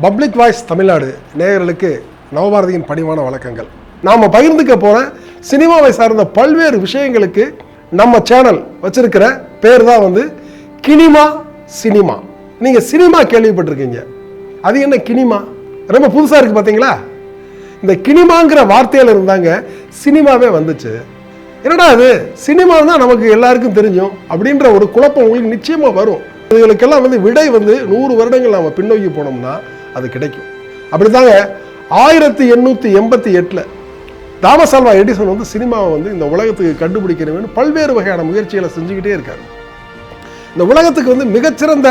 Public voice Tamil Nadu நேயர்களுக்கு நவபாரதியின் பணிவான வழக்கங்கள் நாம் பகிர்ந்துக்க போகிற சினிமாவை சார்ந்த பல்வேறு விஷயங்களுக்கு நம்ம சேனல் வச்சிருக்கிற பேர் தான் வந்து கினிமா சினிமா. நீங்கள் சினிமா கேள்விப்பட்டிருக்கீங்க. அது என்ன கினிமா? ரொம்ப புதுசாக இருக்குது பார்த்தீங்களா இந்த கினிமாங்கிற வார்த்தையில் இருந்தாங்க சினிமாவே வந்துச்சு. என்னடா அது சினிமா தான் நமக்கு எல்லாருக்கும் தெரியும் அப்படின்ற ஒரு குழப்பம் உங்களுக்கு நிச்சயமாக வரும். இதுகளுக்கெல்லாம் வந்து விடை வந்து நூறு வருடங்கள் நாம பின்னோக்கி போனோம்னா அது கிடைக்கும். அப்படிதாங்க ஆயிரத்தி எண்ணூற்றி எண்பத்தி எட்டில் தாமஸ் ஆல்வா எடிசன் வந்து சினிமாவை வந்து இந்த உலகத்துக்கு கண்டுபிடிக்கணும்னு பல்வேறு வகையான முயற்சிகளை செஞ்சுக்கிட்டே இருக்காரு. இந்த உலகத்துக்கு வந்து மிகச்சிறந்த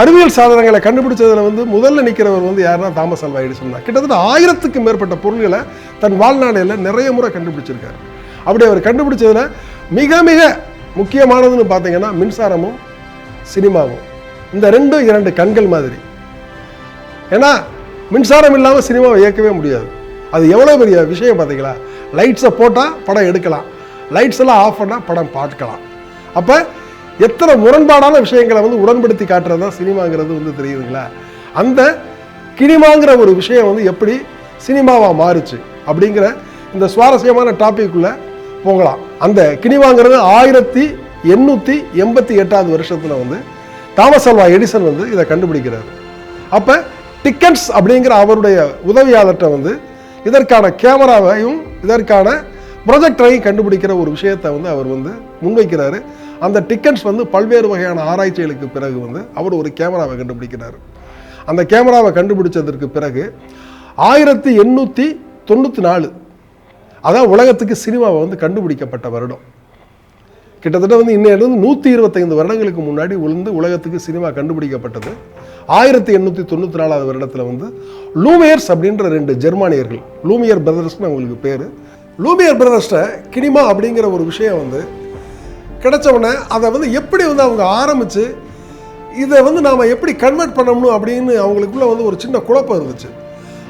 அறிவியல் சாதனங்களை கண்டுபிடிச்சதில் வந்து முதல்ல நிற்கிறவர் வந்து யாருன்னா தாமஸ் அல்வா எடிசன் தான். கிட்டத்தட்ட ஆயிரத்துக்கும் மேற்பட்ட பொருள்களை தன் வாழ்நாளையில் நிறைய முறை கண்டுபிடிச்சிருக்காரு. அப்படி அவர் கண்டுபிடிச்சதில் மிக மிக முக்கியமானதுன்னு பார்த்தீங்கன்னா மின்சாரமும் சினிமாவும். இந்த ரெண்டும் இரண்டு கண்கள் மாதிரி. ஏன்னா மின்சாரம் இல்லாமல் சினிமாவை இயக்கவே முடியாது. அது எவ்வளோ பெரிய விஷயம் பார்த்தீங்களா? லைட்ஸை போட்டால் படம் எடுக்கலாம். லைட்ஸ் எல்லாம் ஆஃப் பண்ணால் படம் பார்க்கலாம். அப்போ எத்தனை முரண்பாடான விஷயங்களை வந்து உடன்படுத்தி காட்டுறது தான் சினிமாங்கிறது வந்து தெரியுதுங்களா? அந்த கினிமாங்கிற ஒரு விஷயம் வந்து எப்படி சினிமாவாக மாறுச்சு அப்படிங்கிற இந்த சுவாரஸ்யமான டாபிக்குள்ளே போகலாம். அந்த கினிமாங்கிறது ஆயிரத்தி எண்ணூற்றி எண்பத்தி எட்டாவது வருஷத்தில் வந்து தாமஸ் அல்வா எடிசன் வந்து இதை கண்டுபிடிக்கிறாரு. அப்போ டிக்கெட்ஸ் அப்படிங்கிற அவருடைய உதவியாளர்கிட்ட வந்து இதற்கான கேமராவையும் இதற்கான ப்ரொஜெக்டரையும் கண்டுபிடிக்கிற ஒரு விஷயத்தை வந்து அவர் வந்து முன்வைக்கிறாரு. அந்த டிக்கெட்ஸ் வந்து பல்வேறு வகையான ஆராய்ச்சிகளுக்கு பிறகு வந்து அவர் ஒரு கேமராவை கண்டுபிடிக்கிறார். அந்த கேமராவை கண்டுபிடிச்சதற்கு பிறகு ஆயிரத்தி எண்ணூற்றி தொண்ணூற்றி நாலு அதான் உலகத்துக்கு சினிமாவை வந்து கண்டுபிடிக்கப்பட்ட வருடம். கிட்டத்தட்ட வந்து இன்னும் நூற்றி இருபத்தைந்து வருடங்களுக்கு முன்னாடி உளுந்து உலகத்துக்கு சினிமா கண்டுபிடிக்கப்பட்டது. ஆயிரத்தி எண்ணூற்றி தொண்ணூற்றி நாலாவது வருடத்தில் வந்து லூமியர்ஸ் அப்படின்ற ரெண்டு ஜெர்மானியர்கள் லூமியர் பிரதர்ஸ்னு அவங்களுக்கு பேர். லூமியர் பிரதர்ஸ்ட்டை கினிமா அப்படிங்கிற ஒரு விஷயம் வந்து கிடைச்சவொடனே அதை வந்து எப்படி வந்து அவங்க ஆரம்பித்து இதை வந்து நாம் எப்படி கன்வெர்ட் பண்ணணும் அப்படின்னு அவங்களுக்குள்ள வந்து ஒரு சின்ன குழப்பம் இருந்துச்சு.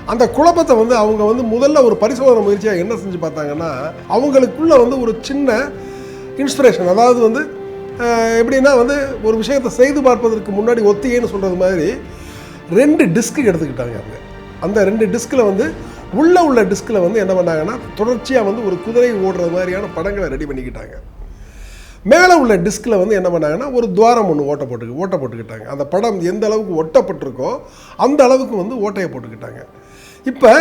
அந்த குழப்பத்தை வந்து அவங்க வந்து முதல்ல ஒரு பரிசோதனை முயற்சியாக என்ன செஞ்சு பார்த்தாங்கன்னா அவங்களுக்குள்ள வந்து ஒரு சின்ன இன்ஸ்பிரேஷன் அதாவது வந்து எப்படின்னா வந்து ஒரு விஷயத்தை செய்து பார்ப்பதற்கு முன்னாடி ஒத்திகைன்னு சொல்கிறது மாதிரி ரெண்டு டிஸ்க்கு எடுத்துக்கிட்டாங்க அவங்க. அந்த ரெண்டு டிஸ்கில் வந்து உள்ள உள்ள டிஸ்கில் வந்து என்ன பண்ணாங்கன்னா தொடர்ச்சியாக வந்து ஒரு குதிரை ஓடுற மாதிரியான படங்களை ரெடி பண்ணிக்கிட்டாங்க. மேலே உள்ள டிஸ்கில் வந்து என்ன பண்ணாங்கன்னா ஒரு துவாரம் ஒன்று ஓட்ட போட்டு ஓட்ட போட்டுக்கிட்டாங்க. அந்த படம் எந்த அளவுக்கு ஒட்டப்பட்டிருக்கோ அந்த அளவுக்கு வந்து ஓட்டையை போட்டுக்கிட்டாங்க. இப்போ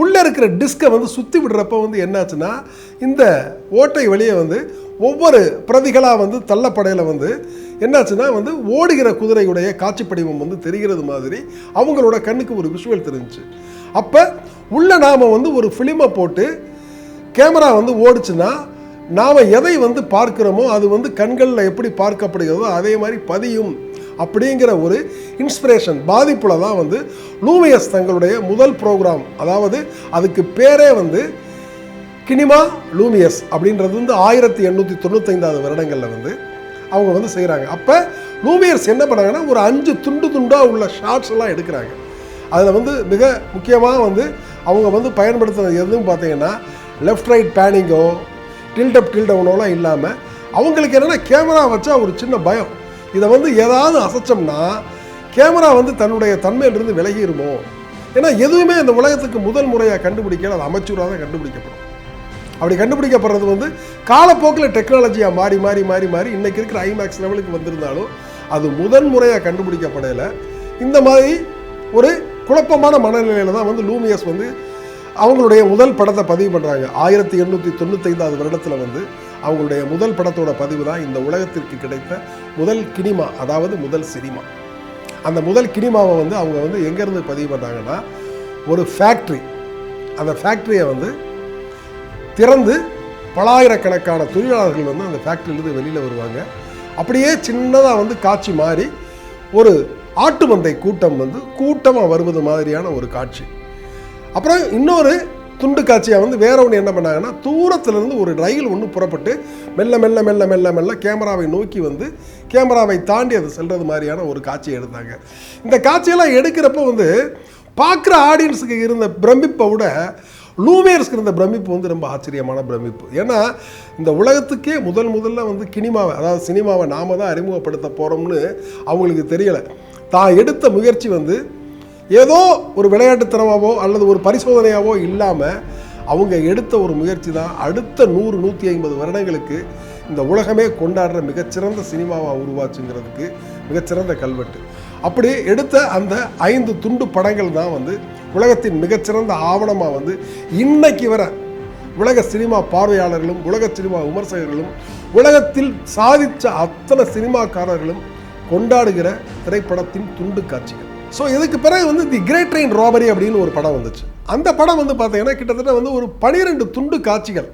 உள்ளே இருக்கிற டிஸ்கை வந்து சுற்றி விடுறப்ப வந்து என்னாச்சுன்னா இந்த ஓட்டை வழியை வந்து ஒவ்வொரு பிரதிகளாக வந்து தள்ளப்படையில் வந்து என்னாச்சுன்னா வந்து ஓடுகிற குதிரையுடைய காட்சி படிவம் வந்து தெரிகிறது மாதிரி அவங்களோட கண்ணுக்கு ஒரு விஷுவல் தெரிஞ்சிச்சு. அப்போ உள்ள நாம் வந்து ஒரு ஃபிலிமை போட்டு கேமரா வந்து ஓடுச்சுன்னா நாம் எதை வந்து பார்க்குறோமோ அது வந்து கண்களில் எப்படி பார்க்கப்படுகிறதோ அதே மாதிரி பதியும் அப்படிங்கிற ஒரு இன்ஸ்பிரேஷன் பாதிப்பில் தான் வந்து லூமியஸ் தங்களுடைய முதல் ப்ரோக்ராம் அதாவது அதுக்கு பேரே வந்து கினிமா லூமியஸ் அப்படின்றது வந்து ஆயிரத்தி எண்ணூற்றி தொண்ணூத்தைந்தாவது வருடங்களில் வந்து அவங்க வந்து செய்கிறாங்க அப்போ லூமியர்ஸ் என்ன பண்ணாங்கன்னா ஒரு அஞ்சு துண்டு துண்டாக உள்ள ஷார்ட்ஸ் எல்லாம் எடுக்கிறாங்க. அதில் வந்து மிக முக்கியமாக வந்து அவங்க வந்து பயன்படுத்துறது எதுவும் பார்த்தீங்கன்னா லெஃப்ட் ரைட் பேனிங்கோ டில்டப் டில்டவுனோலாம் இல்லாமல் அவங்களுக்கு என்னென்னா கேமரா வச்சா ஒரு சின்ன பயம். இதை வந்து ஏதாவது அசைச்சோம்னா கேமரா வந்து தன்னுடைய தன்மையிலிருந்து விலகிருமோ? ஏன்னா எதுவுமே இந்த உலகத்துக்கு முதல் முறையாக கண்டுபிடிக்கல அது அமைச்சூராக தான் கண்டுபிடிக்கப்படும். அப்படி கண்டுபிடிக்கப்படுறது வந்து காலப்போக்கில் டெக்னாலஜியாக மாறி மாறி மாறி மாறி இன்றைக்கி இருக்கிற ஐமேக்ஸ் லெவலுக்கு வந்திருந்தாலும் அது முதன் முறையாக கண்டுபிடிக்கப்படையில இந்த மாதிரி ஒரு குழப்பமான மனநிலையில் தான் வந்து லூமியஸ் வந்து அவங்களுடைய முதல் படத்தை பதிவு பண்ணுறாங்க ஆயிரத்தி எண்ணூற்றி தொண்ணூத்தைந்தாவது வருடத்தில் வந்து அவங்களுடைய முதல் படத்தோட பதிவு தான் இந்த உலகத்திற்கு கிடைத்த முதல் கினிமா அதாவது முதல் சினிமா. அந்த முதல் கினிமாவை வந்து அவங்க வந்து எங்கேருந்து பதிவு பண்ணுறாங்கன்னா ஒரு ஃபேக்ட்ரி அந்த ஃபேக்ட்ரியை வந்து திறந்து பலாயிரக்கணக்கான தொழிலாளர்கள் வந்து அந்த ஃபேக்ட்ரியிலேருந்து வெளியில் வருவாங்க. அப்படியே சின்னதாக வந்து காட்சி மாறி ஒரு ஆட்டு மந்தை கூட்டம் வந்து கூட்டமாக வருவது மாதிரியான ஒரு காட்சி. அப்புறம் இன்னொரு துண்டு காட்சியாக வந்து வேற ஒன்று என்ன பண்ணாங்கன்னா தூரத்துலேருந்து ஒரு ரயில் ஒன்று புறப்பட்டு மெல்ல மெல்ல மெல்ல மெல்ல மெல்ல கேமராவை நோக்கி வந்து கேமராவை தாண்டி அது செல்கிறது மாதிரியான ஒரு காட்சியை எடுத்தாங்க. இந்த காட்சியெல்லாம் எடுக்கிறப்போ வந்து பார்க்குற ஆடியன்ஸுக்கு இருந்த பிரமிப்பை விட லூமியர்ஸ்க்கு இருந்த பிரமிப்பு வந்து ரொம்ப ஆச்சரியமான பிரமிப்பு. ஏன்னா இந்த உலகத்துக்கே முதல் முதல்ல வந்து கினிமாவை அதாவது சினிமாவை நாம தான் அறிமுகப்படுத்த போகிறோம்னு அவங்களுக்கு தெரியலை. தான் எடுத்த முயற்சி வந்து ஏதோ ஒரு விளையாட்டுத்தனமாவோ அல்லது ஒரு பரிசோதனையாவோ இல்லாமல் அவங்க எடுத்த ஒரு முயற்சி தான். அடுத்த நூறு நூற்றி ஐம்பது வருடங்களுக்கு இந்த உலகமே கொண்டாடுற மிகச்சிறந்த சினிமாவாக உருவாச்சுங்கிறதுக்கு மிகச்சிறந்த கல்வெட்டு. அப்படி எடுத்த அந்த ஐந்து துண்டு படங்கள் தான் வந்து உலகத்தின் மிகச்சிறந்த ஆவணமாக வந்து இன்னைக்கு வர உலக சினிமா பார்வையாளர்களும் உலக சினிமா விமர்சகர்களும் உலகத்தில் சாதித்த அத்தனை சினிமாக்காரர்களும் கொண்டாடுகிற திரைப்படத்தின் துண்டு காட்சிகள். ஸோ இதுக்கு பிறகு வந்து தி கிரேட் ட்ரெயின் ராபரி அப்படின்னு ஒரு படம் வந்துச்சு. அந்த படம் வந்து பார்த்தீங்கன்னா கிட்டத்தட்ட வந்து ஒரு பனிரெண்டு துண்டு காட்சிகள்.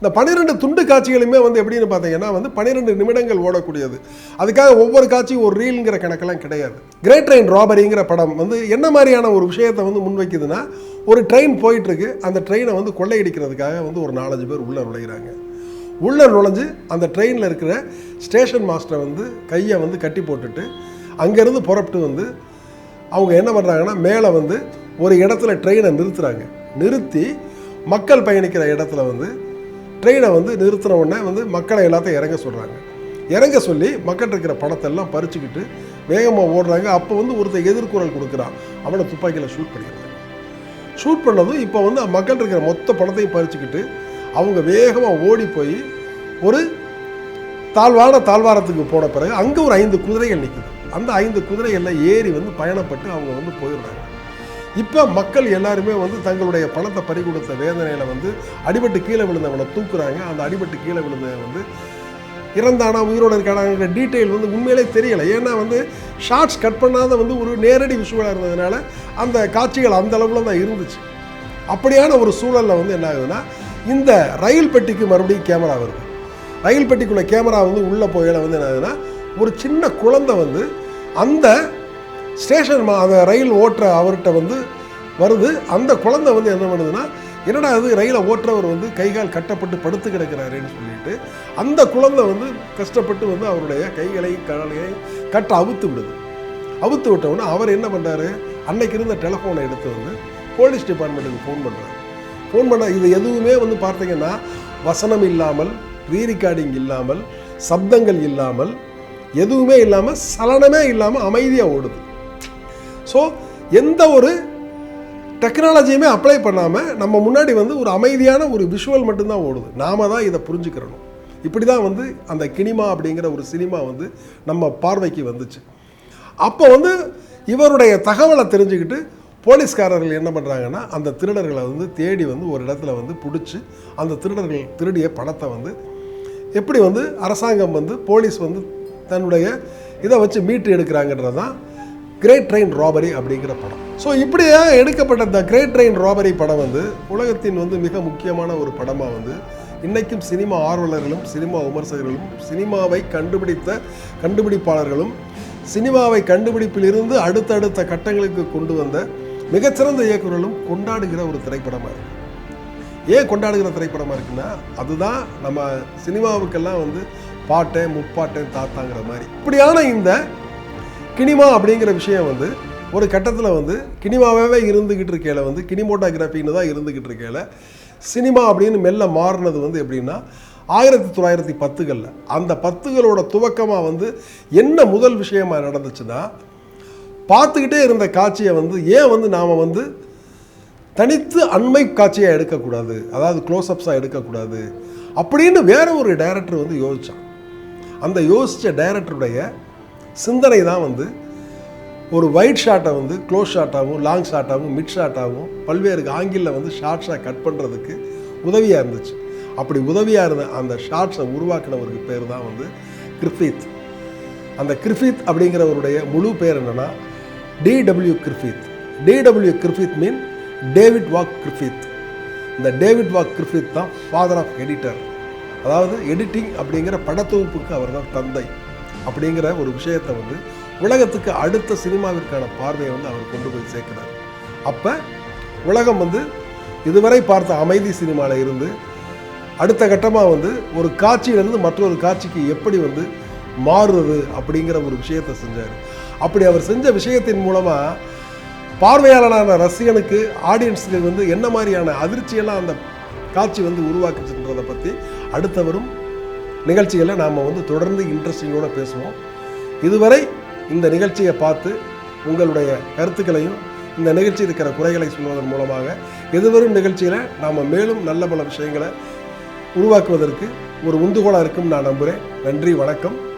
இந்த பன்னிரெண்டு துண்டு காட்சிகளுமே வந்து எப்படின்னு பார்த்தீங்கன்னா வந்து பன்னிரெண்டு நிமிடங்கள் ஓடக்கூடியது. அதுக்காக ஒவ்வொரு காட்சியும் ஒரு ரீல்ங்கிற கணக்கெல்லாம் கிடையாது. கிரேட் ட்ரெயின் ராபரிங்கிற படம் வந்து என்ன மாதிரியான ஒரு விஷயத்தை வந்து முன்வைக்குதுன்னா ஒரு ட்ரெயின் போயிட்டுருக்கு. அந்த ட்ரெயினை வந்து கொள்ளையடிக்கிறதுக்காக வந்து ஒரு நாலஞ்சு பேர் உள்ளே நுழைகிறாங்க உள்ளே நுழைஞ்சு அந்த ட்ரெயினில் இருக்கிற ஸ்டேஷன் மாஸ்டரை வந்து கையை வந்து கட்டி போட்டுட்டு அங்கேருந்து புறப்பட்டு வந்து அவங்க என்ன பண்ணுறாங்கன்னா மேலே வந்து ஒரு இடத்துல ட்ரெயினை நிறுத்துகிறாங்க நிறுத்தி மக்கள் பயணிக்கிற இடத்துல வந்து ட்ரெயினை வந்து நிறுத்தின உடனே வந்து மக்களை எல்லாத்தையும் இறங்க சொல்கிறாங்க இறங்க சொல்லி மக்கள் இருக்கிற பணத்தெல்லாம் பறிச்சுக்கிட்டு வேகமாக ஓடுறாங்க. அப்போ வந்து ஒருத்தர் எதிர்குரல் கொடுக்குறான். அவனை துப்பாக்கியில் ஷூட் பண்ணிடுறாங்க ஷூட் பண்ணதும் இப்போ வந்து மக்கள் இருக்கிற மொத்த பணத்தையும் பறிச்சுக்கிட்டு அவங்க வேகமாக ஓடி போய் ஒரு தாழ்வான தாழ்வாரத்துக்கு போன பிறகு அங்கே ஒரு ஐந்து குதிரைகள் நிற்குது அந்த ஐந்து குதிரைகளில் ஏறி வந்து பயணப்பட்டு அவங்க வந்து போயிடுறாங்க. இப்போ மக்கள் எல்லாருமே வந்து தங்களுடைய பணத்தை பறி கொடுத்த வேதனையில் வந்து அடிபட்டு கீழே விழுந்தவனை தூக்குறாங்க. அந்த அடிபட்டு கீழே விழுந்தவன் வந்து இறந்தானா உயிரோடு இருக்கானாங்கிற டீட்டெயில் வந்து உண்மையிலே தெரியலை. ஏன்னா வந்து ஷார்ட்ஸ் கட் பண்ணாத வந்து ஒரு நேரடி விஷுவலாக இருந்ததுனால அந்த காட்சிகள் அந்த அளவில் தான் இருந்துச்சு. அப்படியான ஒரு சூழலில் வந்து என்ன ஆகுதுன்னா இந்த ரயில் பெட்டிக்கு மறுபடியும் கேமரா வருது. ரயில் பெட்டிக்குள்ள கேமரா வந்து உள்ளே போயில வந்து என்ன ஆகுதுன்னா ஒரு சின்ன குழந்தை வந்து அந்த ஸ்டேஷன் மா அந்த ரயில் ஓட்டுற அவர்கிட்ட வந்து வருது. அந்த குழந்தை வந்து என்ன பண்ணுதுன்னா என்னடா அது ரயிலை ஓட்டுறவர் வந்து கைகால் கட்டப்பட்டு படுத்து கிடக்கிறாருன்னு சொல்லிட்டு அந்த குழந்தை வந்து கஷ்டப்பட்டு வந்து அவருடைய கைகளை காலையை கட்ட அவுத்து விடுது. அவுத்து விட்டவுடனே அவர் என்ன பண்ணுறாரு அன்னைக்கு இருந்த டெலஃபோனை எடுத்து வந்து போலீஸ் டிபார்ட்மெண்ட்டுக்கு ஃபோன் பண்ணுறாரு ஃபோன் பண்ண இது எதுவுமே வந்து பார்த்தீங்கன்னா வசனம் இல்லாமல் ரீரிகார்டிங் இல்லாமல் சப்தங்கள் இல்லாமல் எதுவுமே இல்லாமல் சலனமே இல்லாமல் அமைதியாக ஓடுது. ஸோ எந்த ஒரு டெக்னாலஜியுமே அப்ளை பண்ணாமல் நம்ம முன்னாடி வந்து ஒரு அமைதியான ஒரு விஷுவல் மட்டும்தான் ஓடுது. நாம தான் இதை புரிஞ்சுக்கிறணும். இப்படி தான் வந்து அந்த கினிமா அப்படிங்கிற ஒரு சினிமா வந்து நம்ம பார்வைக்கு வந்துச்சு. அப்போ வந்து இவருடைய தகவலை தெரிஞ்சுக்கிட்டு போலீஸ்காரர்கள் என்ன பண்ணுறாங்கன்னா அந்த திருடர்களை வந்து தேடி வந்து ஒரு இடத்துல வந்து பிடிச்சி அந்த திருடர்கள் திருடிய பணத்தை வந்து எப்படி வந்து அரசாங்கம் வந்து போலீஸ் வந்து தன்னுடைய இதை வச்சு மீட்டு எடுக்கிறாங்கன்றது தான் கிரேட் ட்ரெயின் ராபரி அப்படிங்கிற படம். ஸோ இப்படியே எடுக்கப்பட்ட த கிரேட் ட்ரெயின் ராபரி படம் வந்து உலகத்தின் வந்து மிக முக்கியமான ஒரு படமாக வந்து இன்றைக்கும் சினிமா ஆர்வலர்களும் சினிமா விமர்சகர்களும் சினிமாவை கண்டுபிடித்த கண்டுபிடிப்பாளர்களும் சினிமாவை கண்டுபிடிப்பிலிருந்து அடுத்தடுத்த கட்டங்களுக்கு கொண்டு வந்த மிகச்சிறந்த இயக்குநர்களும் கொண்டாடுகிற ஒரு திரைப்படமாக இருக்குது ஏன் கொண்டாடுகிற திரைப்படமாக இருக்குன்னா அதுதான் நம்ம சினிமாவுக்கெல்லாம் வந்து பாட்டேன் முப்பாட்டேன் தாத்தாங்கிற மாதிரி. இப்படியான இந்த கினிமா அப்படிங்கிற விஷயம் வந்து ஒரு கட்டத்தில் வந்து கினிமாவே இருந்துக்கிட்டு இருக்கையில் வந்து கினிமோட்டோகிராஃபின்னு தான் இருந்துக்கிட்டு இருக்கையில் சினிமா அப்படின்னு மெல்ல மாறினது வந்து எப்படின்னா ஆயிரத்தி தொள்ளாயிரத்தி பத்துகளில். அந்த பத்துகளோட துவக்கமாக வந்து என்ன முதல் விஷயமா நடந்துச்சுன்னா பார்த்துக்கிட்டே இருந்த காட்சியை வந்து ஏன் வந்து நாம் வந்து தனித்து அண்மை காட்சியாக எடுக்கக்கூடாது அதாவது க்ளோஸ்அப்ஸாக எடுக்கக்கூடாது அப்படின்னு வேற ஒரு டைரக்டர் வந்து யோசித்தான் அந்த யோசித்த டைரக்டருடைய சிந்தனை தான் வந்து ஒரு ஒயிட் ஷாட்டை வந்து க்ளோஸ் ஷாட்டாகவும் லாங் ஷாட்டாகவும் மிட் ஷாட்டாகவும் பல்வேறு ஆங்கிளில் வந்து ஷார்ட்ஸாக கட் பண்ணுறதுக்கு உதவியாக இருந்துச்சு. அப்படி உதவியாக இருந்த அந்த ஷார்ட்ஸை உருவாக்கினவருக்கு பேர் தான் வந்து கிரிஃபித். அந்த கிரிஃபித் அப்படிங்கிறவருடைய முழு பேர் என்னென்னா DW Griffith. DW Griffith mean David Wark Griffith. இந்த டேவிட் வாக் கிரிஃபித் தான் ஃபாதர் ஆஃப் எடிட்டர் அதாவது எடிட்டிங் அப்படிங்கிற படத்தொகுப்புக்கு அவர் தான் தந்தை. அப்படிங்கிற ஒரு விஷயத்தை வந்து உலகத்துக்கு அடுத்த சினிமாவிற்கான பார்வையை வந்து அவர் கொண்டு போய் சேர்க்கிறார். அப்போ உலகம் வந்து இதுவரை பார்த்த அமைதி சினிமாவில் இருந்து அடுத்த கட்டமாக வந்து ஒரு காட்சியிலிருந்து மற்றொரு காட்சிக்கு எப்படி வந்து மாறுறது அப்படிங்கிற ஒரு விஷயத்தை செஞ்சார். அப்படி அவர் செஞ்ச விஷயத்தின் மூலமாக பார்வையாளரான ரசிகனுக்கு ஆடியன்ஸுக்கு வந்து என்ன மாதிரியான அதிர்ச்சியெல்லாம் அந்த காட்சி வந்து உருவாக்குச்சுன்றதை பற்றி அடுத்தவரும் நிகழ்ச்சிகளை நிகழ்ச்சிகளில் நாம் வந்து தொடர்ந்து இன்ட்ரெஸ்டிங்கோடு பேசுவோம். இதுவரை இந்த நிகழ்ச்சியை பார்த்து உங்களுடைய கருத்துக்களையும் இந்த நிகழ்ச்சி இருக்கிற குறைகளை சொல்வதன் மூலமாக எதிர்வரும் நிகழ்ச்சியில் நாம் மேலும் நல்ல பல விஷயங்களை உருவாக்குவதற்கு ஒரு உந்துகோலாக இருக்கும் நான் நம்புகிறேன் நன்றி வணக்கம்.